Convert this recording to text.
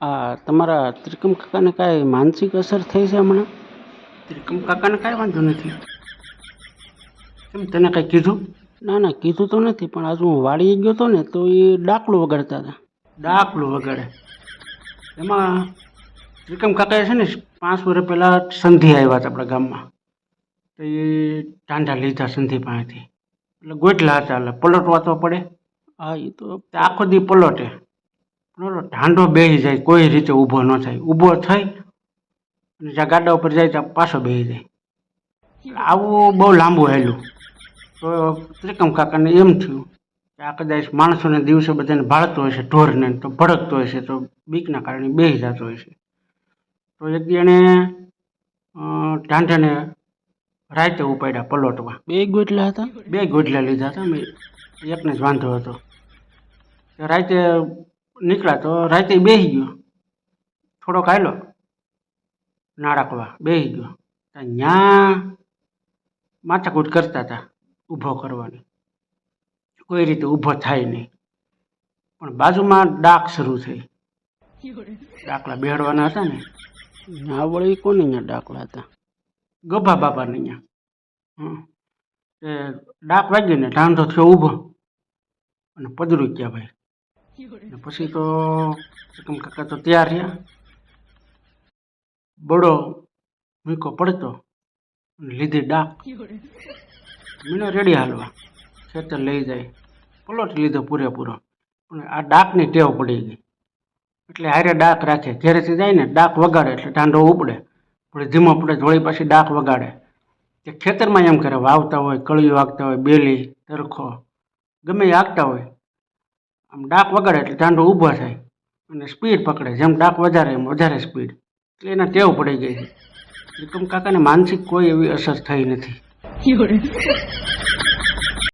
આ તમારા ત્રિકમ કાકાને કાંઈ માનસિક અસર થઈ છે હમણાં? ત્રિકમ કાકાને કાંઈ વાંધો નથી. કેમ તને કાંઈ કીધું? ના ના કીધું તો નથી પણ આજે હું વાળીએ ગયો હતો ને તો એ ડાકલું વગાડતા હતા. ડાકલું વગાડે. એમાં ત્રિકમ કાકાએ છે ને પાંચ વર્ષ પહેલાં સંધિ આવ્યા હતા આપણા ગામમાં. તો એ ટાંડા લીધા સંધિ પાસેથી. એટલે ગોટલા હતા એટલે પલટવા તો પડે. હા એ તો આખો દી પલટે. ઓલો ઢાંડો બેસી જાય કોઈ રીતે ઊભો ન થાય. ઊભો થઈ અને જ્યાં ગાડા ઉપર જાય ત્યાં પાછો બેસી જાય. આવું બહુ લાંબુ હેલું તો ત્રિકમ કાકાને એમ થયું કે આ કદાચ માણસોને દિવસે બધાને ભાળતો હોય છે ઢોરને તો ભડકતો હોય છે તો બીકના કારણે બેસી જતો હોય છે તો એક એણે ઢાંઢાને રાતે ઉપાડ્યા પલોટમાં. બે ગોટલા હતા? બે ગોટલા લીધા હતા મેં એકને જ વાંધો હતો. રાતે નીકળ્યા તો રાતે બેસી ગયો. થોડોક હાલ્યો. નાળકવા બેસી ગયો. ત્યાં માથાકૂટ કરતા હતા ઊભો કરવાની. કોઈ રીતે ઊભો થાય નહીં. પણ બાજુમાં ડાક શરૂ થઈ. ડાકલા બેહડવાના હતા ને. ના વળી કોને અહીંયા ડાકલા હતા? ગભા બાપાને અહીંયા હં એ ડાક વાગીને ઢાંઢો થયો ઊભો. અને પદરું ગયા ભાઈ. ને પછી તો ચકમ કાકા તો તૈયાર રહ્યા. બડો મૂકો પડતો લીધી ડાક. મને રેડી હાલવા. ખેતર લઈ જાય. પલોટ લીધો પૂરેપૂરો. પણ આ ડાકની ટેવ પડી ગઈ. એટલે હારે ડાક રાખે. ઘેરેથી જાય ને ડાક વગાડે એટલે ટાંડો ઉપડે. પણ ધીમો પડે ધોળી વળી પાછી ડાક વગાડે. તે ખેતરમાં એમ કરે વાવતા હોય કળિયું વાગતા હોય બેલી તરખો. ગમે હાંકતા હોય. આમ ડાક વગાડે એટલે ચાંદો ઊભો થાય અને સ્પીડ પકડે. જેમ ડાક વધારે, એમ વધારે સ્પીડ એટલે એને ટેવ પડી ગઈ ત્રિકમ કાકાને માનસિક કોઈ એવી અસર થઈ નથી.